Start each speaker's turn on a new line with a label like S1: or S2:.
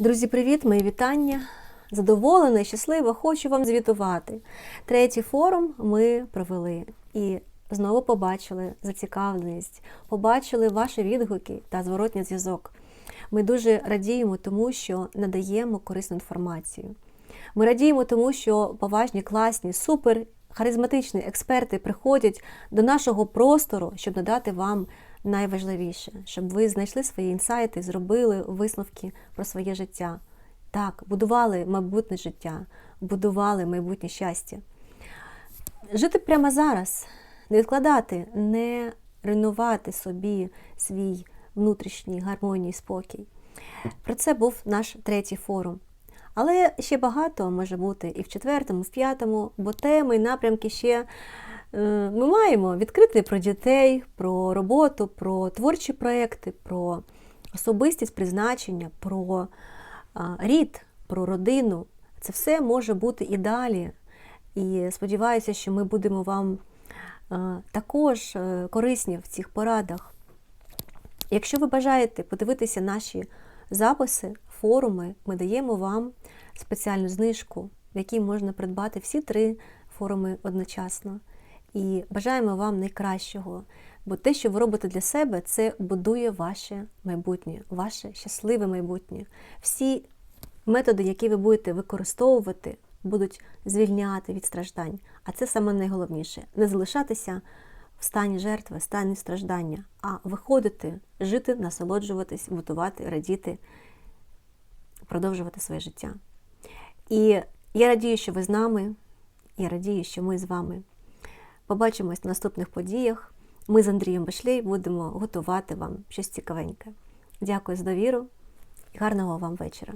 S1: Друзі, привіт, мої вітання. Задоволена щаслива, хочу вам звітувати. Третій форум ми провели і знову побачили зацікавленість, побачили ваші відгуки та зворотній зв'язок. Ми дуже радіємо тому, що надаємо корисну інформацію. Ми радіємо тому, що поважні, класні, супер харизматичні експерти приходять до нашого простору, щоб надати вам найважливіше, щоб ви знайшли свої інсайти, зробили висновки про своє життя. Так, будували майбутнє життя, будували майбутнє щастя. Жити прямо зараз, не відкладати, не руйнувати собі свій внутрішній гармоній, спокій. Про це був наш третій форум. Але ще багато може бути і в четвертому, і в п'ятому, бо теми напрямки ще ми маємо відкрити про дітей, про роботу, про творчі проекти, про особистість призначення, про рід, про родину. Це все може бути і далі. І сподіваюся, що ми будемо вам також е, корисні в цих порадах. Якщо ви бажаєте подивитися наші записи, форуми, ми даємо вам спеціальну знижку, в якій можна придбати всі три форуми одночасно. І бажаємо вам найкращого. Бо те, що ви робите для себе, це будує ваше майбутнє, ваше щасливе майбутнє. Всі методи, які ви будете використовувати, будуть звільняти від страждань. А це саме найголовніше не залишатися в стані жертви, в стані страждання, а виходити, жити, насолоджуватись, будувати, радіти, продовжувати своє життя. І я радію, що ви з нами. Я радію, що ми з вами. Побачимось в наступних подіях. Ми з Андрієм Башлей будемо готувати вам щось цікавеньке. Дякую за довіру і гарного вам вечора.